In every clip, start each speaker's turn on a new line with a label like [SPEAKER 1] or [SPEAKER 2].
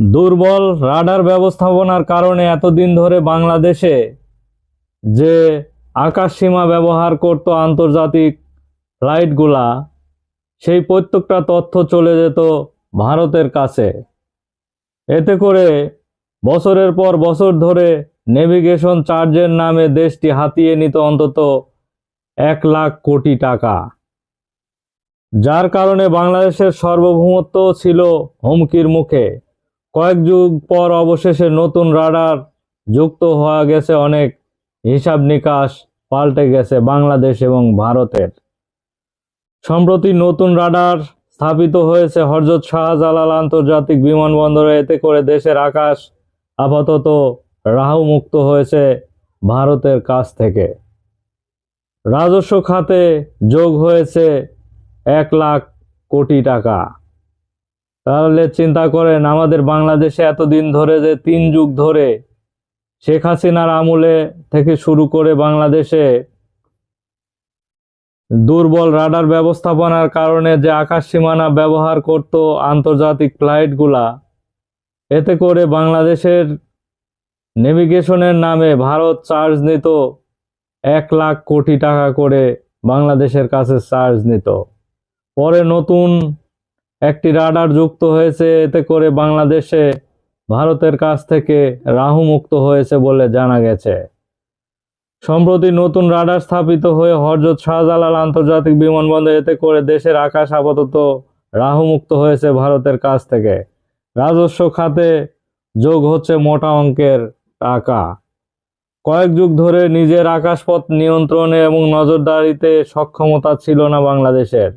[SPEAKER 1] দুর্বল রাডার ব্যবস্থাপনার কারণে এতদিন ধরে বাংলাদেশে যে আকাশ সীমা ব্যবহার করত আন্তর্জাতিক ফ্লাইটগুলা, সেই প্রত্যেকটা তথ্য চলে যেত ভারতের কাছে। এতে করে বছরের পর বছর ধরে নেভিগেশন চার্জের নামে দেশটি হাতিয়ে নিত অন্তত এক লাখ কোটি টাকা। যার কারণে বাংলাদেশের সার্বভৌমত্ব ছিল হুমকির মুখে। কয়েক যুগ পর অবশেষে নতুন রাডার যুক্ত হওয়া গেছে, অনেক হিসাব নিকাশ পাল্টে গেছে বাংলাদেশ এবং ভারতের। সম্প্রতি নতুন রাডার স্থাপিত হয়েছে হরজত শাহজালাল আন্তর্জাতিক বিমানবন্দরে। এতে করে দেশের আকাশ আপাতত রাহু মুক্ত হয়েছে ভারতের কাছ থেকে। রাজস্ব খাতে যোগ হয়েছে এক লাখ কোটি টাকা। তাহলে চিন্তা করেন, আমাদের বাংলাদেশে এতদিন ধরে যে তিন যুগ ধরে শেখ হাসিনার আমলে থেকে শুরু করে বাংলাদেশে দুর্বল রাডার ব্যবস্থাপনার কারণে যে আকাশ সীমানা ব্যবহার করত আন্তর্জাতিক ফ্লাইটগুলা, এতে করে বাংলাদেশের নেভিগেশনের নামে ভারত চার্জ নিত এক লাখ কোটি টাকা করে বাংলাদেশের কাছে চার্জ নিত। পরে নতুন একটি রাডার যুক্ত হয়েছে, এতে করে বাংলাদেশে ভারতের কাছ থেকে রাহু মুক্ত হয়েছে বলে জানা গেছে। সম্প্রতি নতুন রাডার স্থাপিত হয়ে হরজত শাহজালাল আন্তর্জাতিক বিমানবন্দর, এতে করে দেশের আকাশ আপাতত রাহু মুক্ত হয়েছে ভারতের কাছ থেকে। রাজস্ব খাতে যোগ হচ্ছে মোটা অঙ্কের টাকা। কয়েক যুগ ধরে নিজের আকাশপথ নিয়ন্ত্রণে এবং নজরদারিতে সক্ষমতা ছিল না বাংলাদেশের।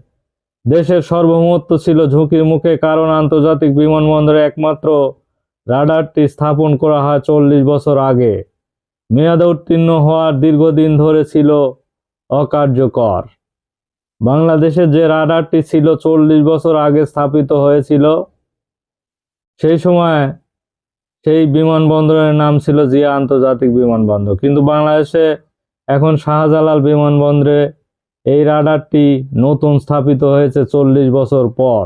[SPEAKER 1] দেশের সার্বভৌমত্ব ছিল ঝুঁকির মুখে, কারণ আন্তর্জাতিক বিমানবন্দরে একমাত্র রাডারটি স্থাপন করা হয় চল্লিশ বছর আগে। মেয়াদে উত্তীর্ণ হওয়ার দীর্ঘদিন ধরে ছিল অকার্যকর। বাংলাদেশে যে রাডারটি ছিল চল্লিশ বছর আগে স্থাপিত হয়েছিল, সেই সময় সেই বিমানবন্দরের নাম ছিল জিয়া আন্তর্জাতিক বিমানবন্দর। কিন্তু বাংলাদেশে এখন শাহজালাল বিমানবন্দরে এই রাডারটি নতুন স্থাপিত হয়েছে চল্লিশ বছর পর।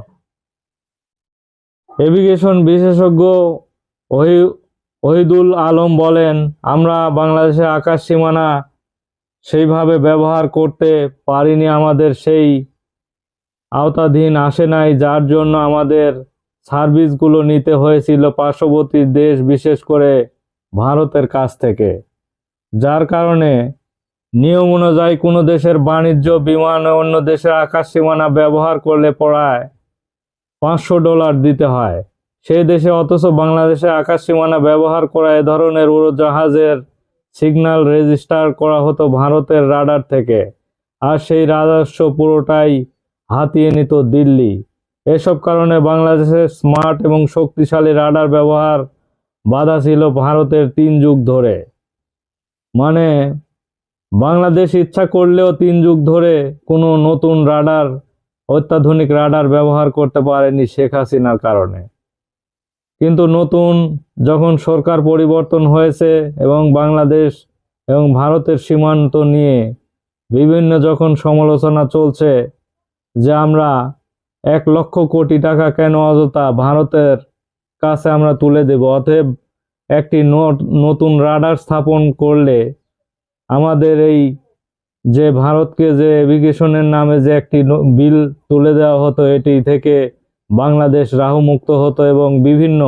[SPEAKER 1] এভিগেশন বিশেষজ্ঞ ওহি, ওহিদুল আলম বলেন, আমরা বাংলাদেশের আকাশ সীমানা সেইভাবে ব্যবহার করতে পারিনি, আমাদের সেই আওতাধীন আসে নাই, যার জন্য আমাদের সার্ভিসগুলো নিতে হয়েছিল পার্শ্ববর্তী দেশ, বিশেষ করে ভারতের কাছ থেকে। যার কারণে নিয়ম অনুযায়ী কোনো দেশের বাণিজ্য, বিমানে অন্য দেশের আকাশ সীমানা ব্যবহার করলে পড়ায় পাঁচশো ডলার দিতে হয়। সেই দেশে অথচ বাংলাদেশে আকাশ সীমানা ব্যবহার করা এ ধরনের উড়োজাহাজের সিগন্যাল রেজিস্টার করা হতো ভারতের রাডার থেকে। আর সেই রাজস্ব পুরোটাই হাতিয়ে নিত দিল্লি। এসব কারণে বাংলাদেশের স্মার্ট এবং শক্তিশালী রাডার ব্যবহার বাধা ছিল ভারতের তিন যুগ ধরে। মানে বাংলাদেশ ইচ্ছা করলেও তিন যুগ ধরে কোনো নতুন রাডার, অত্যাধুনিক রাডার ব্যবহার করতে পারেনি শেখ হাসিনার কারণে। কিন্তু নতুন যখন সরকার পরিবর্তন হয়েছে এবং বাংলাদেশ এবং ভারতের সীমান্ত নিয়ে বিভিন্ন যখন সমালোচনা চলছে যে আমরা এক লক্ষ কোটি টাকা কেন অযথা ভারতের কাছে আমরা তুলে দেব, অতএব একটি নতুন রাডার স্থাপন করলে আমাদের এই যে ভারতকে যে এভিগেশনের নামে যে একটি বিল তুলে দেওয়া হতো, এটি থেকে বাংলাদেশ রাহু মুক্ত হতো এবং বিভিন্ন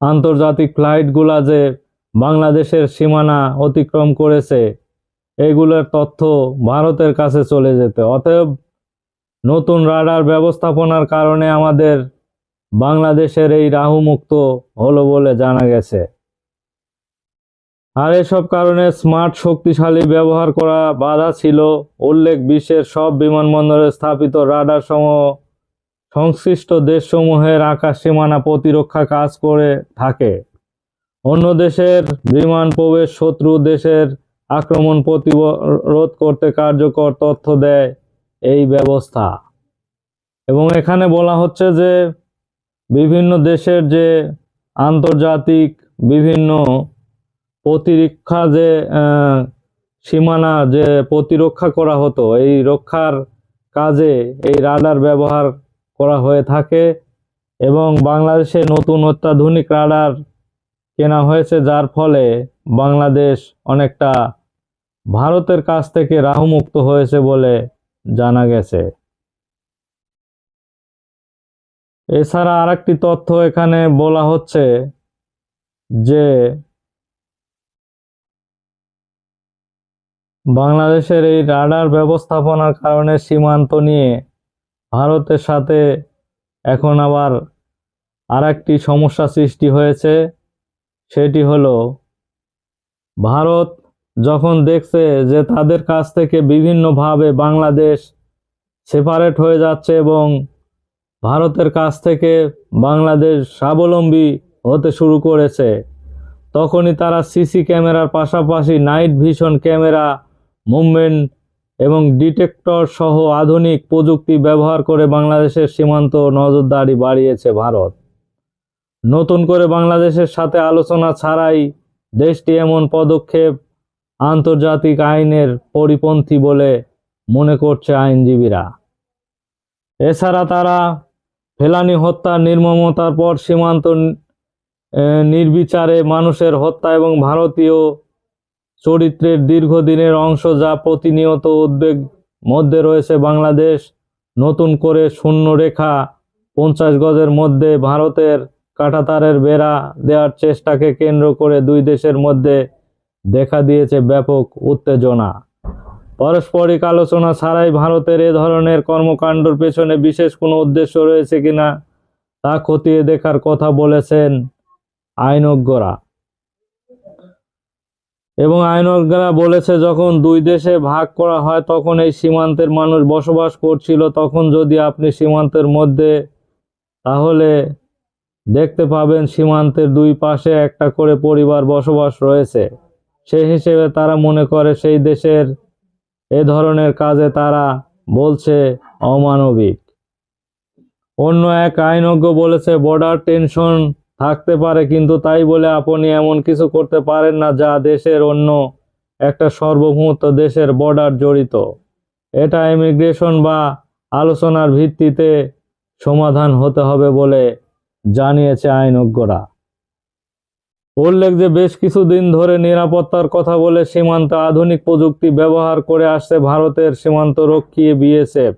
[SPEAKER 1] আন্তর্জাতিক ফ্লাইটগুলা যে বাংলাদেশের সীমানা অতিক্রম করেছে, এগুলোর তথ্য ভারতের কাছে চলে যেত। অতএব নতুন রাডার ব্যবস্থাপনার কারণে আমাদের বাংলাদেশের এই রাহু মুক্ত হলো বলে জানা গেছে। আর এসব কারণে স্মার্ট, শক্তিশালী ব্যবহার করা বাধা ছিল। উল্লেখ, বিশ্বের সব বিমানবন্দরে স্থাপিত রাডার সমূহ, সংশ্লিষ্ট দেশসমূহের আকাশ সীমানা প্রতিরক্ষা কাজ করে থাকে। অন্য দেশের বিমান প্রবেশ শত্রু দেশের আক্রমণ প্রতিরোধ করতে কার্যকর তথ্য দেয় এই ব্যবস্থা। এবং এখানে বলা হচ্ছে যে, বিভিন্ন দেশের যে আন্তর্জাতিক বিভিন্ন প্রতিরক্ষা যে সীমানা যে প্রতিরক্ষা করা হতো, এই রক্ষার কাজে এই রাডার ব্যবহার করা হয়ে থাকে এবং বাংলাদেশে নতুন অত্যাধুনিক রাডার কেনা হয়েছে, যার ফলে বাংলাদেশ অনেকটা ভারতের কাছ থেকে রাহুমুক্ত হয়েছে বলে জানা গেছে। এছাড়া আরেকটি তথ্য এখানে বলা হচ্ছে যে বাংলাদেশের এই রাডার ব্যবস্থাপনার কারণে সীমান্ত নিয়ে ভারতের সাথে এখন আবার আরেকটি সমস্যা সৃষ্টি হয়েছে। সেটি হলো, ভারত যখন দেখছে যে তাদের কাছ থেকে বিভিন্নভাবে বাংলাদেশ সেপারেট হয়ে যাচ্ছে এবং ভারতের কাছ থেকে বাংলাদেশ স্বাবলম্বী হতে শুরু করেছে, তখনই তারা সিসি ক্যামেরার পাশাপাশি নাইট ভিশন ক্যামেরা মুভমেন্ট এবং ডিটেক্টর সহ আধুনিক প্রযুক্তি ব্যবহার করে বাংলাদেশের সীমান্ত নজরদারি বাড়িয়েছে ভারত। নতুন করে বাংলাদেশের সাথে আলোচনা ছাড়াই দেশটি এমন পদক্ষেপ আন্তর্জাতিক আইনের পরিপন্থী বলে মনে করছে আইনজীবীরা। এছাড়া তারা ফেলানি হত্যা নির্মমতার পর সীমান্ত নির্বিচারে মানুষের হত্যা এবং ভারতীয় চরিত্রের দীর্ঘদিনের অংশ যা প্রতিনিয়ত উদ্বেগ মধ্যে রয়েছে বাংলাদেশ। নতুন করে শূন্য রেখা পঞ্চাশ গজের মধ্যে ভারতের কাঁটাতারের বেড়া দেওয়ার চেষ্টাকে কেন্দ্র করে দুই দেশের মধ্যে দেখা দিয়েছে ব্যাপক উত্তেজনা। পারস্পরিক আলোচনা ছাড়াই ভারতের এ ধরনের কর্মকাণ্ডর পেছনে বিশেষ কোনো উদ্দেশ্য রয়েছে কিনা তা খতিয়ে দেখার কথা বলেছেন আইনজ্ঞরা। এবং আইনজ্ঞরা বলেছে, যখন দুই দেশে ভাগ করা হয়, তখন এই সীমান্তের মানুষ বসবাস করছিল। তখন যদি আপনি সীমান্তের মধ্যে, তাহলে দেখতে পাবেন সীমান্তের দুই পাশে একটা করে পরিবার বসবাস রয়েছে। সেই হিসেবে তারা মনে করে, সেই দেশের এ ধরনের কাজে তারা বলছে অমানবিক। অন্য এক আইনজ্ঞ বলেছে বর্ডার টেনশন থাকতে পারে, কিন্তু তাই বলে আপনি এমন কিছু করতে পারেন না যা দেশের অন্য একটা সার্বভৌমত্ব দেশের বর্ডার জড়িত। এটা ইমিগ্রেশন বা আলোচনার ভিত্তিতে সমাধান হতে হবে বলে জানিয়েছে আইনজ্ঞরা। উল্লেখ যে বেশ কিছুদিন ধরে নিরাপত্তার কথা বলে সীমান্তে আধুনিক প্রযুক্তি ব্যবহার করে আসছে ভারতের সীমান্ত রক্ষী বিএসএফ।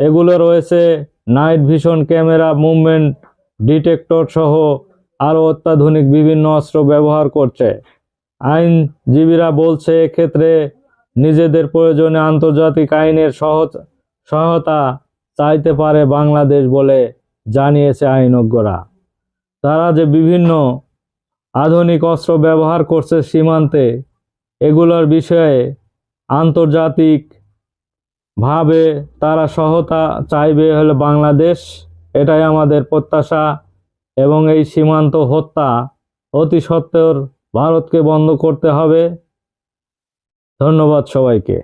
[SPEAKER 1] এগুলো রয়েছে night vision camera movement detector সহ আরও অত্যাধুনিক বিভিন্ন অস্ত্র ব্যবহার করছে। আইনজীবীরা বলছে, এক্ষেত্রে নিজেদের প্রয়োজনে আন্তর্জাতিক আইনের সহজ সহায়তা চাইতে পারে বাংলাদেশ বলে জানিয়েছে আইনজ্ঞরা। তারা যে বিভিন্ন আধুনিক অস্ত্র ব্যবহার করছে সীমান্তে, এগুলোর বিষয়ে আন্তর্জাতিক ভাবে তারা সহতা চাইবে হলে বাংলাদেশ এটাই আমাদের প্রত্যাশা এবং এই সীমান্ত হত্যা অতি সত্ত্বেও ভারতকে বন্ধ করতে হবে। ধন্যবাদ সবাইকে।